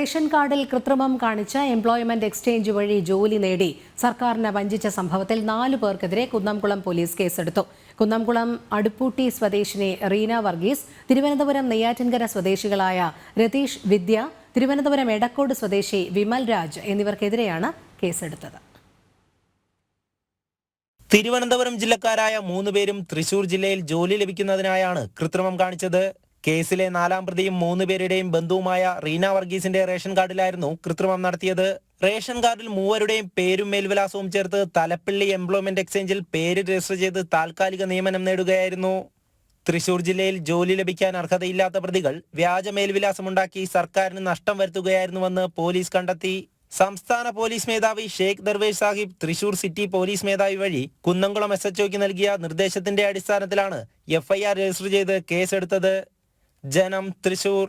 Ration കാർഡിൽ കൃത്രിമം കാണിച്ച എംപ്ലോയ്മെന്റ് എക്സ്ചേഞ്ച് വഴി ജോലി നേടി സർക്കാരിനെ വഞ്ചിച്ച സംഭവത്തിൽ നാലു പേർക്കെതിരെ കുന്നംകുളം പോലീസ് കേസെടുത്തു. കുന്നംകുളം അടുപ്പൂട്ടി സ്വദേശിനി റീന വർഗീസ് തിരുവനന്തപുരം നെയ്യാറ്റിൻകര സ്വദേശികളായ രതീഷ് വിദ്യ തിരുവനന്തപുരം എടക്കോട് സ്വദേശി വിമൽ രാജ് എന്നിവർക്കെതിരെയാണ് കേസെടുത്തത്. തിരുവനന്തപുരം ജില്ലക്കാരായ മൂന്ന് പേരും തൃശൂർ ജില്ലയിൽ ജോലി ലഭിക്കുന്നതിനായാണ് കൃത്രിമം കാണിച്ചത്. കേസിലെ നാലാം പ്രതിയും മൂന്ന് പേരുടെയും ബന്ധുവുമായ റീന വർഗീസിന്റെ റേഷൻ കാർഡിലായിരുന്നു കൃത്രിമം നടത്തിയത്. റേഷൻ കാർഡിൽ മൂവരുടെയും പേരും മേൽവിലാസവും ചേർത്ത് തലപ്പള്ളി എംപ്ലോയ്മെന്റ് എക്സ്ചേഞ്ചിൽ പേര് രജിസ്റ്റർ ചെയ്ത് താൽക്കാലിക നിയമനം നേടുകയായിരുന്നു. തൃശൂർ ജില്ലയിൽ ജോലി ലഭിക്കാൻ അർഹതയില്ലാത്ത പ്രതികൾ വ്യാജ മേൽവിലാസമുണ്ടാക്കി സർക്കാരിന് നഷ്ടം വരുത്തുകയായിരുന്നുവെന്ന് പോലീസ് കണ്ടെത്തി. സംസ്ഥാന പോലീസ് മേധാവി ഷെയ്ഖ് ദർവേഷ് സാഹിബ് തൃശൂർ സിറ്റി പോലീസ് മേധാവി വഴി കുന്നംകുളം എസ് എച്ച്ഒക്ക് നൽകിയ നിർദ്ദേശത്തിന്റെ അടിസ്ഥാനത്തിലാണ് എഫ്ഐആർ രജിസ്റ്റർ ചെയ്ത് കേസെടുത്തത്. ജനം തൃശൂർ